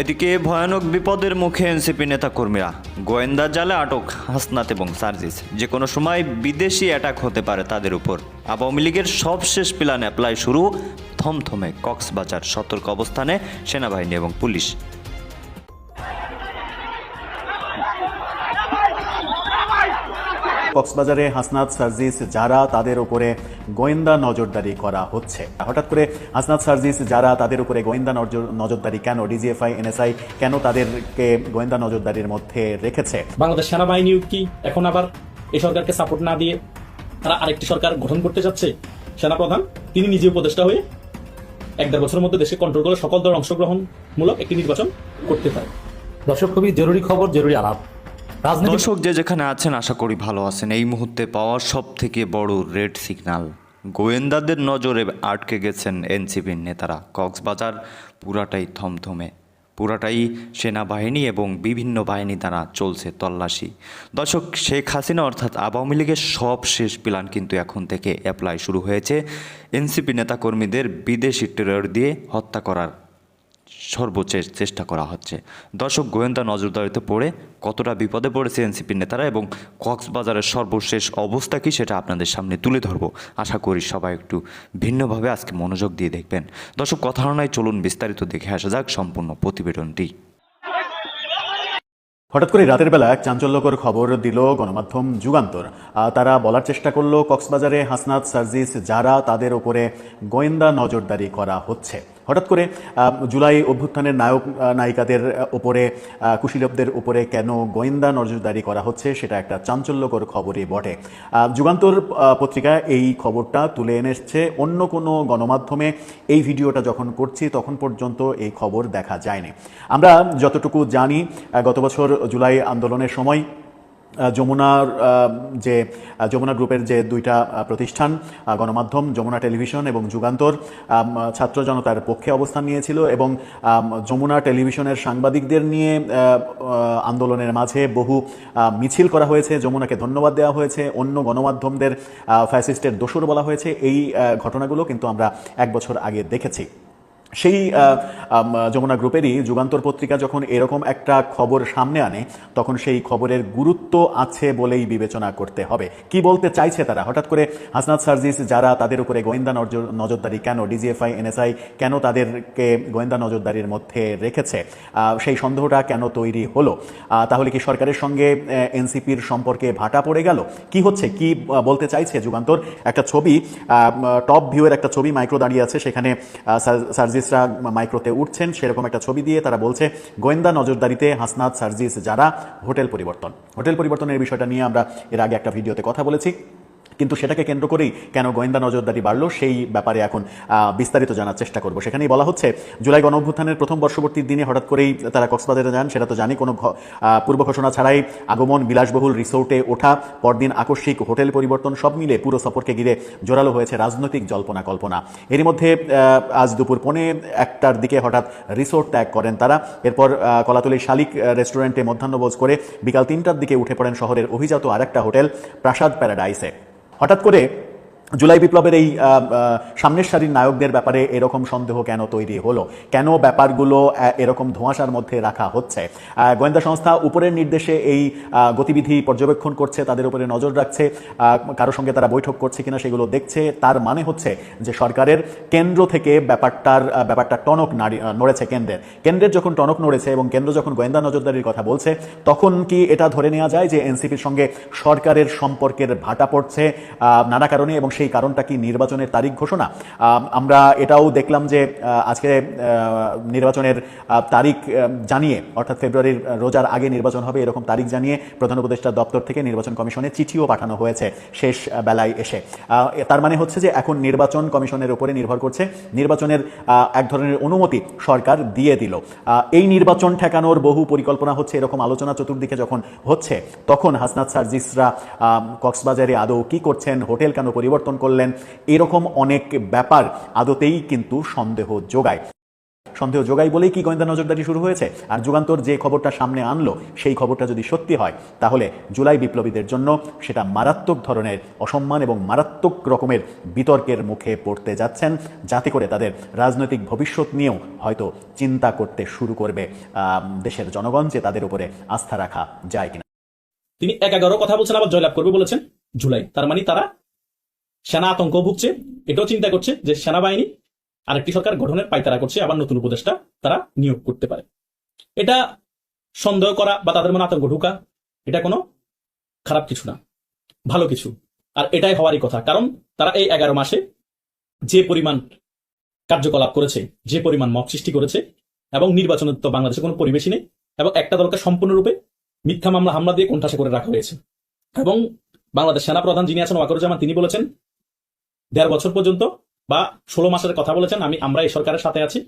এদিকে ভয়ানক বিপদের মুখে এনসিপি নেতাকর্মীরা। গোয়েন্দা জালে আটক হাসনাত এবং সার্জিস। যে কোনো সময় বিদেশি অ্যাটাক হতে পারে তাদের উপর। আওয়ামী লীগের সবশেষ প্ল্যান অ্যাপ্লাই শুরু থমথমে কক্সবাজার সতর্ক অবস্থানে সেনাবাহিনী এবং পুলিশ। কক্সবাজারে হাসনাত সার্জিস যারা তাদের উপরে গোয়েন্দা নজরদারি করা হচ্ছে। হঠাৎ করে হাসনাত সার্জিস যারা তাদের উপরে গোয়েন্দা নজরদারি কেন? ডিজিএফআই এনএসআই কেন তাদেরকে গোয়েন্দা নজরদারির মধ্যে রেখেছে? বাংলাদেশ সেনাবাহিনীও কি এখন আবার এই সরকারকে সাপোর্ট না দিয়ে তারা আরেকটি সরকার গঠন করতে যাচ্ছে? সেনাপ্রধান তিনি নিজে উপদেষ্টা হয়ে এক দেড় বছরের মধ্যে দেশে কন্ট্রোল করে সকল দল অংশগ্রহণমূলক একটি নির্বাচন করতে পারে দর্শক খুবই জরুরি খবর জরুরি আলাপ। দর্শক যে যেখানে আছেন, আশা করি ভালো আছেন। এই মুহূর্তে পাওয়া সব থেকে বড় রেড সিগন্যাল। গোয়েন্দাদের নজরে আটকে গেছেন এনসিপির নেতারা। কক্সবাজার পুরাটাই থমথমে। পুরাটাই সেনাবাহিনী এবং বিভিন্ন বাহিনী দ্বারা চলছে তল্লাশি। দর্শক, শেখ হাসিনা অর্থাৎ আওয়ামী লীগের সব শেষ প্ল্যান কিন্তু এখন থেকে অ্যাপ্লাই শুরু হয়েছে। এনসিপি নেতাকর্মীদের বিদেশি টেরর দিয়ে হত্যা করার সর্বোচ্চ চেষ্টা করা হচ্ছে। দর্শক, গোয়েন্দা নজরদারিতে পড়ে কতটা বিপদে পড়েছে এনসিপির নেতারা এবং কক্সবাজারের সর্বশেষ অবস্থা কী সেটা আপনাদের সামনে তুলে ধরবো। আশা করি সবাই একটু ভিন্নভাবে আজকে মনোযোগ দিয়ে দেখবেন। দর্শক, কথা নয় চলুন বিস্তারিত দেখে আসা যাক সম্পূর্ণ প্রতিবেদনটি। হঠাৎ করে রাতের বেলা এক চাঞ্চল্যকর খবর দিল গণমাধ্যম যুগান্তর। তারা বলার চেষ্টা করল, কক্সবাজারে হাসনাত সার্জিস যারা তাদের উপরে গোয়েন্দা নজরদারি করা হচ্ছে। হঠাৎ করে জুলাই অভ্যুত্থানের নায়ক নায়িকাদের আহ, কুশীলবদের উপরে কেন গোয়েন্দা নজরদারি করা হচ্ছে সেটা একটা চাঞ্চল্যকর খবরই বটে। যুগান্তর পত্রিকা এই খবরটা তুলে এনেছে। অন্য কোনো গণমাধ্যমে এই ভিডিওটা যখন করছি তখন পর্যন্ত এই খবর দেখা যায়নি। আমরা যতটুকু জানি গত বছর জুলাই আন্দোলনের সময় যমুনার যে যমুনা গ্রুপের যে দুইটা প্রতিষ্ঠান গণমাধ্যম, যমুনা টেলিভিশন এবং যুগান্তর ছাত্র জনতার পক্ষে অবস্থান নিয়েছিল এবং যমুনা টেলিভিশনের সাংবাদিকদের নিয়ে আন্দোলনের মাঝে বহু মিছিল করা হয়েছে, যমুনাকে ধন্যবাদ দেওয়া হয়েছে, অন্য গণমাধ্যমদের ফ্যাসিস্টের দোষর বলা হয়েছে, এই ঘটনাগুলো কিন্তু আমরা এক বছর আগে দেখেছি। সেই যমুনা গ্রুপেরই যুগান্তর পত্রিকা যখন এরকম একটা খবর সামনে আনে তখন সেই খবরের গুরুত্ব আছে বলেই বিবেচনা করতে হবে। কি বলতে চাইছে তারা? হঠাৎ করে হাসনাত সার্জিস যারা তাদের উপরে গোয়েন্দা নজর নজরদারি কেন ডিজিএফআই এনএসআই কেন তাদেরকে গোয়েন্দা নজরদারির মধ্যে রেখেছে? সেই সন্দেহটা কেন তৈরি হলো? তাহলে কি সরকারের সঙ্গে এনসিপির সম্পর্কে ভাটা পড়ে গেল? কি হচ্ছে? কি বলতে চাইছে যুগান্তর? একটা ছবি টপ ভিউয়ের একটা ছবি মাইক্রো দাঁড়িয়ে আছে সেখানে আহ, সার- সার্জিসরা মাইক্রোতে উঠছেন, সেরকম একটা ছবি দিয়ে তারা বলছে, গোয়েন্দা নজরদারিতে হাসনাত সার্জিস যারা হোটেল পরিবর্তন। হোটেল পরিবর্তনের বিষয়টা নিয়ে আমরা এর আগে একটা ভিডিওতে কথা বলেছি। কিন্তু সেটাকে কেন্দ্র করেই কেন গোয়েন্দা নজরদারি বাড়লো সেই ব্যাপারে এখন বিস্তারিত জানার চেষ্টা করব। সেখানেই বলা হচ্ছে জুলাই গণ অভ্যুত্থানের প্রথম বর্ষবর্তীর দিনে হঠাৎ করেই তারা কক্সবাজারে যান। সেটা তো জানি কোনো পূর্ব ঘোষণা ছাড়াই আগমন বিলাসবহুল রিসোর্টে ওঠা পরদিন আকস্মিক হোটেল পরিবর্তন সব মিলে পুরো সফরকে ঘিরে জোরালো হয়েছে রাজনৈতিক জল্পনা কল্পনা। এরই মধ্যে আজ দুপুর পৌনে একটার দিকে হঠাৎ রিসোর্ট ত্যাগ করেন তারা। এরপর আহ, কলাতলির শালিক রেস্টুরেন্টে মধ্যাহ্নভোজ করে বিকাল তিনটার দিকে উঠে পড়েন শহরের অভিজাত আরেকটা হোটেল প্রাসাদ প্যারাডাইসে। হঠাৎ করে জুলাই বিপ্লবের এই সামনের সারির নায়কদের ব্যাপারে এরকম সন্দেহ কেন তৈরি হলো? কেন ব্যাপারগুলো এরকম ধোঁয়াশার মধ্যে রাখা হচ্ছে? গোয়েন্দা সংস্থা উপরের নির্দেশে এই গতিবিধি পর্যবেক্ষণ করছে, তাদের উপরে নজর রাখছে কারোর সঙ্গে তারা বৈঠক করছে কিনা সেগুলো দেখছে। তার মানে হচ্ছে যে সরকারের কেন্দ্র থেকে ব্যাপারটার ব্যাপারটা টনক নাড়ি নড়েছে কেন্দ্রের। কেন্দ্রের যখন টনক নড়েছে এবং কেন্দ্র যখন গোয়েন্দা নজরদারির কথা বলছে, তখন কি এটা ধরে নেওয়া যায় যে এনসিপির সঙ্গে সরকারের সম্পর্কের ভাটা পড়ছে নানা কারণে এবং সেই কারণটা কি নির্বাচনের তারিখ ঘোষণা? আমরা এটাও দেখলাম যে আজকে নির্বাচনের তারিখ জানিয়ে, অর্থাৎ ফেব্রুয়ারির রোজার আগে নির্বাচন হবে এরকম তারিখ জানিয়ে প্রধান উপদেষ্টা দপ্তর থেকে নির্বাচন কমিশনে চিঠিও পাঠানো হয়েছে শেষ বেলায় এসে। তার মানে হচ্ছে যে এখন নির্বাচন কমিশনের উপরে নির্ভর করছে। নির্বাচনের এক ধরনের অনুমতি সরকার দিয়ে দিল। এই নির্বাচন ঠেকানোর বহু পরিকল্পনা হচ্ছে এরকম আলোচনা চতুর্দিকে যখন হচ্ছে, তখন হাসনাত সার্জিসরা কক্সবাজারে আদৌ কি করছেন, হোটেল কেন পরিবর্তন করলেন। এরকম অনেক ব্যাপার আদতেই কিন্তু সন্দেহ যোগায়। সন্দেহ যোগাই বলেই কি গোয়েন্দা নজরদারি শুরু হয়েছে? আর যুগান্তর যে খবরটা সামনে আনলো, সেই খবরটা যদি সত্যি হয়, তাহলে জুলাই বিপ্লবীদের জন্য সেটা মারাত্মক ধরনের অসম্মান এবং মারাত্মক রকমের বিতর্কের মুখে পড়তে যাচ্ছেন। যাতে করে তাদের রাজনৈতিক ভবিষ্যৎ নিয়েও হয়তো চিন্তা করতে শুরু করবে দেশের জনগণ যে তাদের উপরে আস্থা রাখা যায় কিনা। তিনি এক এগারো কথা বলছেন, আবার জয়লাভ করবে বলেছেন। জুলাই, তার মানে তারা সেনা আতঙ্ক ভুগছে, এটাও চিন্তা করছে যে সেনাবাহিনী আরেকটি সরকার গঠনের পাইতারা করছে, আবার নতুন উপদেষ্টা তারা নিয়োগ করতে পারে। এটা সন্দেহ করা বা তাদের মনে আতঙ্ক ঢুকা, এটা কোনো খারাপ কিছু না, ভালো কিছু। আর এটাই হওয়ারই কথা, কারণ তারা এই এগারো মাসে যে পরিমাণ কার্যকলাপ করেছে, যে পরিমাণ মত সৃষ্টি করেছে, এবং নির্বাচনের তো বাংলাদেশে কোনো পরিবেশই নেই, এবং একটা দলকে সম্পূর্ণরূপে মিথ্যা মামলা, হামলা দিয়ে কোণঠাসা করে রাখা হয়েছে। এবং বাংলাদেশ সেনা প্রধান যিনি আছেন, ওয়াকরুজ্জামান, তিনি বলেছেন দেড় বছর পর্যন্ত বা ষোলো মাসের কথা বলেছেন, আমি আমরা এই সরকারের সাথে আছি।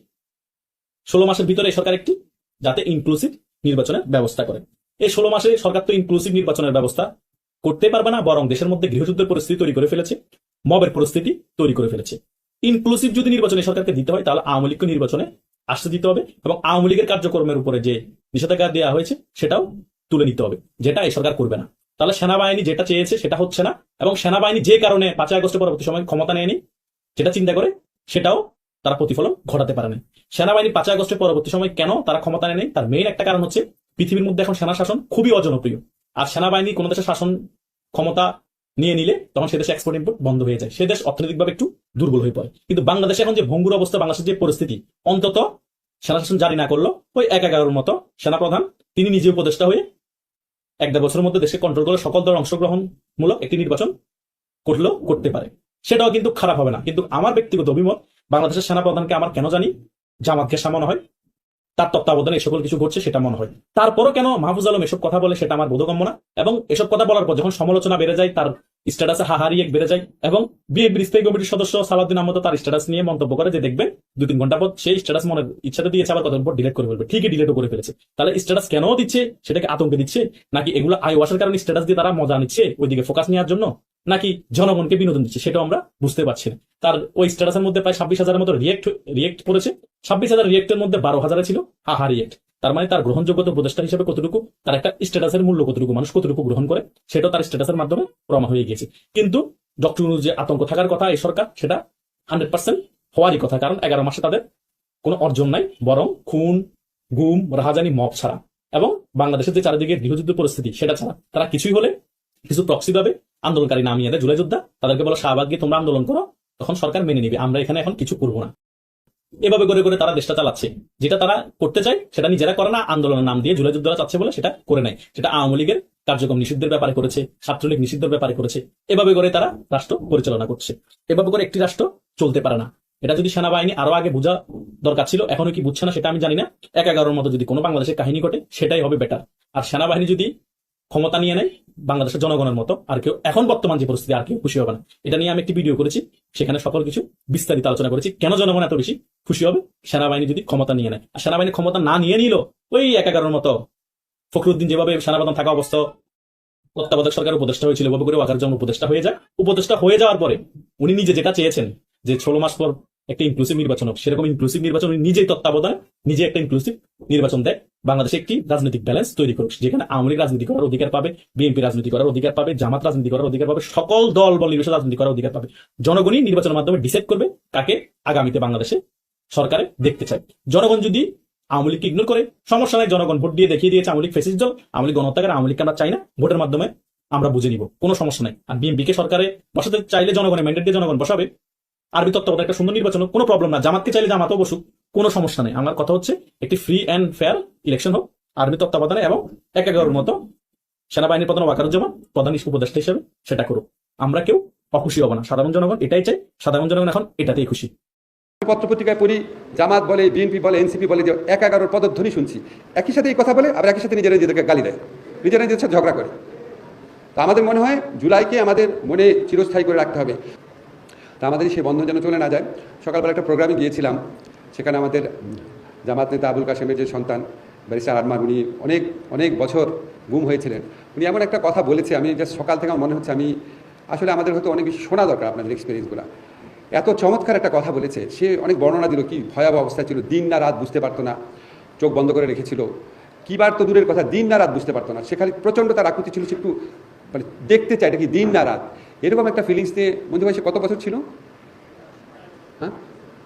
ষোলো মাসের ভিতরে এই সরকার একটি, যাতে ইনক্লুসিভ নির্বাচনের ব্যবস্থা করে। এই ষোলো মাসে সরকার তো ইনক্লুসিভ নির্বাচনের ব্যবস্থা করতে পারবে না, বরং দেশের মধ্যে গৃহযুদ্ধের পরিস্থিতি তৈরি করে ফেলেছে, মবের পরিস্থিতি তৈরি করে ফেলেছে। ইনক্লুসিভ যদি নির্বাচনে সরকারকে দিতে হয়, তাহলে আওয়ামী লীগকে নির্বাচনে আসতে দিতে হবে এবং আওয়ামী লীগের কার্যক্রমের উপরে যে নিষেধাজ্ঞা দেওয়া হয়েছে, সেটাও তুলে নিতে হবে, যেটা এই সরকার করবে না। তাহলে সেনাবাহিনী যেটা চেয়েছে সেটা হচ্ছে না, এবং সেনাবাহিনী যে কারণে পাঁচই আগস্টের পরবর্তী সময় ক্ষমতা নেয়নি, যেটা চিন্তা করে, সেটাও তারা প্রতিফলন ঘটাতে পারে না সেনাবাহিনী পাঁচই আগস্টের পরবর্তী সময় কেন তারা ক্ষমতা নেয়নি? তার মেইন একটা কারণ হচ্ছে, পৃথিবীর মধ্যে এখন সেনা শাসন খুবই অজনপ্রিয়। আর সেনাবাহিনী কোনো দেশের শাসন ক্ষমতা নিয়ে নিলে তখন সে দেশে এক্সপোর্ট ইম্পোর্ট বন্ধ হয়ে যায়। সে দেশ অর্থনৈতিকভাবে একটু দুর্বল হয়ে পড়ে। কিন্তু বাংলাদেশে এখন যে ভঙ্গুর অবস্থা, বাংলাদেশের যে পরিস্থিতি, অন্তত সেনা শাসন জারি না করল ওই এক এগারোর মতো সেনাপ্রধান, তিনি নিজে উপদেষ্টা হয়ে এক দেড় বছরের মধ্যে দেশকে কন্ট্রোল করে সকল দল অংশগ্রহণমূলক একটি নির্বাচন করলেও করতে পারে। সেটাও কিন্তু খারাপ হবে না। কিন্তু আমার ব্যক্তিগত অভিমত, বাংলাদেশের সেনাপ্রধানকে আমার কেন জানি জামাতকে মনে হয়। তার তত্ত্বাবধানে এই সকল কিছু ঘটছে সেটা মনে হয়। তারপরও কেন মাহফুজ আলম এসব কথা বলে সেটা আমার বোধগম্য না। এবং এসব কথা বলার পর যখন সমালোচনা বেড়ে যায়, তার স্ট্যাটাসে হাহারি এক বেড়ে যায় এবং বিএনপির স্থায়ী কমিটির সদস্য সালাউদ্দিন আহমদ তার স্ট্যাটাস নিয়ে মন্তব্য করে যে দেখবেন দু তিন ঘণ্টা পর সেই স্ট্যাটাস মনে ইচ্ছাতে দিয়েছে, আবার কতদিন পর ডিলিট করে ফেলবে। ঠিকই ডিলিটও করে ফেলেছে। তাহলে স্ট্যাটাস কেন দিচ্ছে? সেটাকে আতঙ্কে দিচ্ছে? নাকি এগুলো আই ওয়াশের কারণে স্ট্যাটাস দিয়ে তারা মজা নিচ্ছে ওইদিকে ফোকাস নেওয়ার জন্য? নাকি জনগণকে বিনোদন দিচ্ছে? সেটাও আমরা বুঝতে পারছি না। তার ওই স্ট্যাটাসের মধ্যে প্রায় ছাব্বিশ হাজারের মতো রিয়েক্ট রিয়েক্ট করেছে ছাব্বিশ হাজার রিয়েক্টের মধ্যে বারো হাজারে ছিল হাহা রিয়েক্ট। তার মানে তার গ্রহণযোগ্যতা উপদেষ্টা হিসেবে কতটুকু? তার একটা স্ট্যাটাসের মূল্য কতটুকু? মানুষ কতটুকু গ্রহণ করে? সেটাও তার স্ট্যাটাসের মাধ্যমে প্রমাণ হয়ে গিয়েছে। কিন্তু ডক্টর যে আতঙ্ক থাকার কথা এই সরকার, সেটা হান্ড্রেড পার্সেন্ট হওয়ারই কথা। কারণ এগারো মাসে তাদের কোনো অর্জন নাই, বরং খুন, গুম, রাহাজানি, মব ছাড়া। এবং বাংলাদেশের যে চারিদিকে গৃহযুদ্ধ পরিস্থিতি, সেটা ছাড়া তারা কিছুই হলে কিছু প্রক্সি ভাবে আন্দোলনকারী নামিয়ে দেয়। জুলাই যোদ্ধা, তাদেরকে বলো শাহবাগ গিয়ে তোমরা আন্দোলন করো, তখন সরকার মেনে নিবে। আমরা এখানে এখন কিছু করব না। এভাবে করে করে তারা দেশটা চালাচ্ছে। যেটা তারা করতে চায়, সেটা নিজেরা করে না, আন্দোলনের নাম দিয়ে জুলাই যোদ্ধারা চাচ্ছে বলে সেটা করে নাই সেটা আওয়ামী লীগের কার্যক্রম নিষিদ্ধের ব্যাপারে করেছে, ছাত্রলীগ নিষিদ্ধের ব্যাপারে করেছে। এভাবে করে তারা রাষ্ট্র পরিচালনা করছে। এভাবে করে একটি রাষ্ট্র চলতে পারে না। এটা যদি সেনাবাহিনী আরও আগে বোঝা দরকার ছিল, এখনও কি বুঝছে না সেটা আমি জানি না। এক এগারোর মতো যদি কোনো বাংলাদেশের কাহিনী ঘটে, সেটাই হবে বেটার আর সেনাবাহিনী যদি ক্ষমতা নিয়ে নেয় বাংলাদেশের জনগণের মতো, আর কেউ এখন বর্তমান যে পরিস্থিতি, আর কেউ খুশি হবে না। এটা নিয়ে আমি একটি ভিডিও করেছি, সেখানে সকল কিছু বিস্তারিত আলোচনা করেছি। কেন জনগণ এত বেশি খুশি হবে? সেনাবাহিনী যদি ক্ষমতা নিয়ে নেয়। আর সেনাবাহিনী ক্ষমতা না নিয়ে নিল, ওই এক এগারোর মতো ফখরুদ্দিন যেভাবে সেনাপ্রধান থাকা অবস্থা, তত্ত্বাবধায়ক সরকার উপদেষ্টা হয়েছিল ওভাবে করে ওয়াকার জন্য উপদেষ্টা হয়ে যায়। উপদেষ্টা হয়ে যাওয়ার পরে উনি নিজে যেটা চেয়েছেন, যে ষোলো মাস পর একটা ইনক্লুসিভ নির্বাচন হোক। সেরকম ইনক্লুসিভ নির্বাচন নিজেই তত্ত্বাবধান নিজে একটা ইনক্লুসিভ নির্বাচন দেয়। বাংলাদেশে একটি রাজনৈতিক ব্যালেন্স তৈরি করুক, যেখানে আওয়ামী লীগ রাজনীতি করার অধিকার পাবে, বিএনপি রাজনীতি করার অধিকার পাবে, জামাত রাজনীতি করার অধিকার পাবে, সকল দল বল নির্বাচন রাজনীতি করার অধিকার পাবে। জনগণই নির্বাচনের মাধ্যমে ডিসাইড করবে কাকে আগামীতে বাংলাদেশে সরকারে দেখতে চায়। জনগণ যদি আওয়ামী লীগকে ইগনোর করে, সমস্যা নাই, জনগণ ভোট দিয়ে দেখিয়ে দিয়েছে আওয়ামী লীগ ফেসিস দল, আওয়ামী লীগ গণহত্যাকার, আওয়ামী লীগকে আমরা চাই না, ভোটের মাধ্যমে আমরা বুঝে নিব, কোনো সমস্যা নাই। আর বিএনপি কে সরকারে বসাতে চাইলে জনগণের ম্যান্ডেট দিয়ে জনগণ বসাবে আরবি তত্ত্বাবধানে একটা সুন্দর নির্বাচন কোনো প্রবলেম না। জামাতকে চাইলে জামাতও বসুক কোনো সমস্যা নেই। আমার কথা হচ্ছে, একটি ফ্রি অ্যান্ড ফেয়ার ইলেকশন হোক আর্মি তত্ত্বাবধানে এবং এক এগারোর মতো সেনাবাহিনীর প্রধান ওয়াকারুজ্জামান, প্রধান উপদেষ্টা হিসেবে সেটা করুক। আমরা কেউ অখুশি হব না। সাধারণ জনগণ এটাই চাই সাধারণ জনগণ এখন এটাতেই খুশি। পত্রপত্রিকায় পড়ি, জামাত বলে, বিএনপি বলে, এনসিপি বলে, যে এক এগারোর পদধ্বনি শুনছি। একই সাথে এই কথা বলে, আবার একই সাথে নিজেরা নিজেদেরকে গালি দেয়। নিজেরা নিজেদের সাথে ঝগড়া করে। তো আমাদের মনে হয়, জুলাইকে আমাদের মনে চিরস্থায়ী করে রাখতে হবে। তা আমাদের সেই বন্ধন যেন চলে না যায়। সকালবেলা একটা প্রোগ্রামে গিয়েছিলাম, সেখানে আমাদের জামাত নেতা আবুল কাশেমের যে সন্তান, ব্যারিস্টার আরমান, উনি অনেক অনেক বছর গুম হয়েছিলেন। উনি এমন একটা কথা বলেছে, আমি জাস্ট সকাল থেকে আমার মনে হচ্ছে আমি, আসলে আমাদের হয়তো অনেক বেশি শোনা দরকার আপনাদের এক্সপিরিয়েন্সগুলো এত চমৎকার একটা কথা বলেছে, সে অনেক বর্ণনা দিল কি ভয়াবহ অবস্থা ছিল, দিন না রাত বুঝতে পারতো না, চোখ বন্ধ করে রেখেছিল। কিবার তো দূরের কথা, দিন না রাত বুঝতে পারতো না সেখানে প্রচণ্ড তার আকুতি ছিল, সে একটু মানে দেখতে চাই এটা কি দিন না রাত। এরকম একটা ফিলিংস নিয়ে মধ্যে ভাই সে কত বছর ছিল? হ্যাঁ?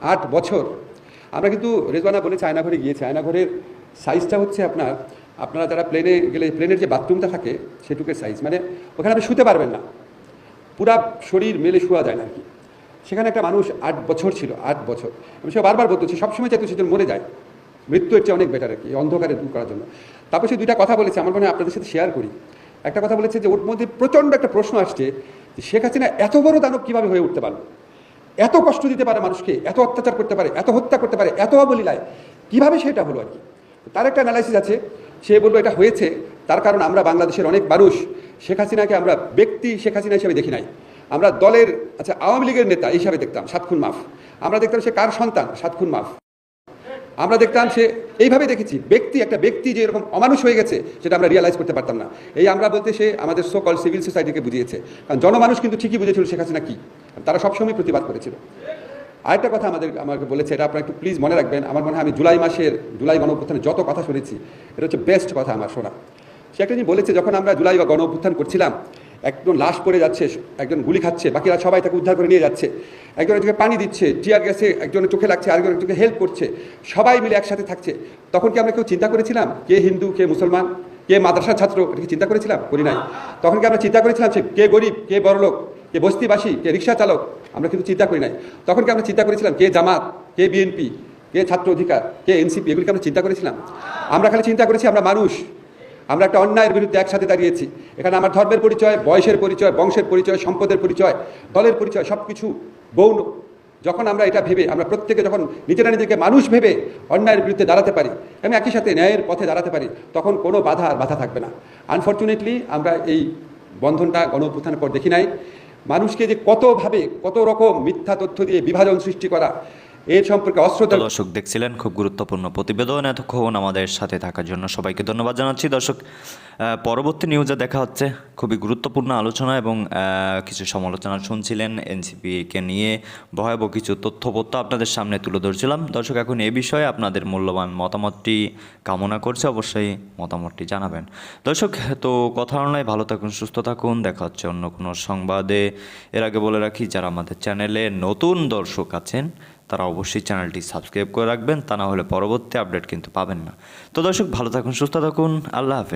আট বছর। আমরা কিন্তু রেজওয়ানা বলেছে আয়নাঘরে গিয়েছে। আয়নাঘরের সাইজটা হচ্ছে আপনার, আপনারা যারা প্লেনে গেলে প্লেনের যে বাথরুমটা থাকে সেটুকের সাইজ মানে ওখানে আপনি শুতে পারবেন না। পুরা শরীর মেলে শোয়া যায় না আর কি। সেখানে একটা মানুষ আট বছর ছিল, আট বছর। এবং সে বারবার বলতো সবসময় চাইতো সেজন মরে যায়। মৃত্যুর চেয়ে অনেক বেটার আর কি, অন্ধকারে দূর করার জন্য। তারপর সে দুইটা কথা বলেছে, আমার মনে হয় আপনাদের সাথে শেয়ার করি। একটা কথা বলেছে যে ওর মধ্যে প্রচণ্ড একটা প্রশ্ন আসছে শেখ হাসিনা এত বড় দানব কীভাবে হয়ে উঠতে পারল এত কষ্ট দিতে পারে মানুষকে, এত অত্যাচার করতে পারে, এত হত্যা করতে পারে, এত অবলীলায় কীভাবে সেটা হলো আর কি? তার একটা অ্যানালাইসিস আছে, সে বলল এটা হয়েছে, তার কারণ আমরা বাংলাদেশের অনেক মানুষ, শেখ হাসিনাকে আমরা ব্যক্তি শেখ হাসিনা হিসেবে দেখি নাই। আমরা দলের আচ্ছা আওয়ামী লীগের নেতা হিসাবে দেখতাম, সাতক্ষণ মাফ। আমরা দেখতাম সে কার সন্তান? সাতক্ষণ মাফ। আমরা দেখতাম সে এইভাবে দেখেছি। ব্যক্তি, একটা ব্যক্তি যে এরকম অমানুষ হয়ে গেছে, সেটা আমরা রিয়ালাইজ করতে পারতাম না। এই আমরা বলতে সে আমাদের সো কল সিভিল সোসাইটিকে বুঝিয়েছে। কারণ জনমানুষ কিন্তু ঠিকই বুঝেছিল শেখ হাসিনা কি। তারা সবসময় প্রতিবাদ করেছিল। আরেকটা কথা আমাদের, আমাকে বলেছে, এটা আপনারা একটু প্লিজ মনে রাখবেন। আমার মনে হয় আমি জুলাই মাসের, জুলাই গণঅভ্যুত্থানে যত কথা শুনেছি, এটা হচ্ছে বেস্ট কথা আমার শোনা। সে একটা জিনিস বলেছে, যখন আমরা জুলাই বা গণ অভ্যুত্থান করছিলাম একজন লাশ পড়ে যাচ্ছে, একজন গুলি খাচ্ছে, বাকিরা সবাই তাকে উদ্ধার করে নিয়ে যাচ্ছে। একজনের চোখে পানি দিচ্ছে টিয়ার গ্যাসে একজনের চোখে লাগছে, আরেকজনের চোখে হেল্প করছে, সবাই মিলে একসাথে থাকছে। তখন কি আমরা কেউ চিন্তা করেছিলাম, কে হিন্দু, কে মুসলমান, কে মাদ্রাসার ছাত্র, এটা কি চিন্তা করেছিলাম? করি নাই। তখন কি আমরা চিন্তা করেছিলাম সে কে গরিব, কে বড়লোক কে বস্তিবাসী, কে রিক্সা চালক, আমরা কিন্তু চিন্তা করি নাই। তখন কি আমরা চিন্তা করেছিলাম, কে জামাত, কে বিএনপি কে ছাত্র অধিকার, কে এনসিপি এগুলিকে আমরা চিন্তা করেছিলাম? আমরা খালি চিন্তা করেছি আমরা মানুষ। আমরা একটা অন্যায়ের বিরুদ্ধে একসাথে দাঁড়িয়েছি। এখানে আমার ধর্মের পরিচয়, বয়সের পরিচয়, বংশের পরিচয়, সম্পদের পরিচয়, দলের পরিচয় সব কিছু গৌণ যখন আমরা এটা ভেবে, আমরা প্রত্যেকে যখন নিজেরা নিজেকে মানুষ ভেবে অন্যায়ের বিরুদ্ধে দাঁড়াতে পারি, আমি একই সাথে ন্যায়ের পথে দাঁড়াতে পারি, তখন কোনো বাধা আর বাধা থাকবে না। আনফর্চুনেটলি আমরা এই বন্ধনটা গণ পর দেখি নাই। মানুষকে যে কতভাবে, কত রকম মিথ্যা তথ্য দিয়ে বিভাজন সৃষ্টি করা এর সম্পর্কে অস্ত্র দর্শক দেখছিলেন, খুব গুরুত্বপূর্ণ প্রতিবেদন। এতক্ষণ আমাদের সাথে থাকার জন্য সবাইকে ধন্যবাদ জানাচ্ছি। দর্শক পরবর্তী নিউজে দেখা হচ্ছে খুবই গুরুত্বপূর্ণ আলোচনা এবং কিছু সমালোচনা শুনছিলেন এনসিপিকে নিয়ে। ভয়াবহ কিছু তথ্যপত্র আপনাদের সামনে তুলে ধরছিলাম। দর্শক, এখন এ বিষয়ে আপনাদের মূল্যবান মতামতটি কামনা করছে। অবশ্যই মতামতটি জানাবেন। দর্শক, তো কথা নয়, ভালো থাকুন, সুস্থ থাকুন। দেখা হচ্ছে অন্য কোনো সংবাদে। এর আগে বলে রাখি, যারা আমাদের চ্যানেলে নতুন দর্শক আছেন তারা অবশ্যই চ্যানেলটি সাবস্ক্রাইব করে রাখবেন, তা না হলে পরবর্তী আপডেট কিন্তু পাবেন না। তো দর্শক, ভালো থাকুন, সুস্থ থাকুন, আল্লাহ হাফেজ।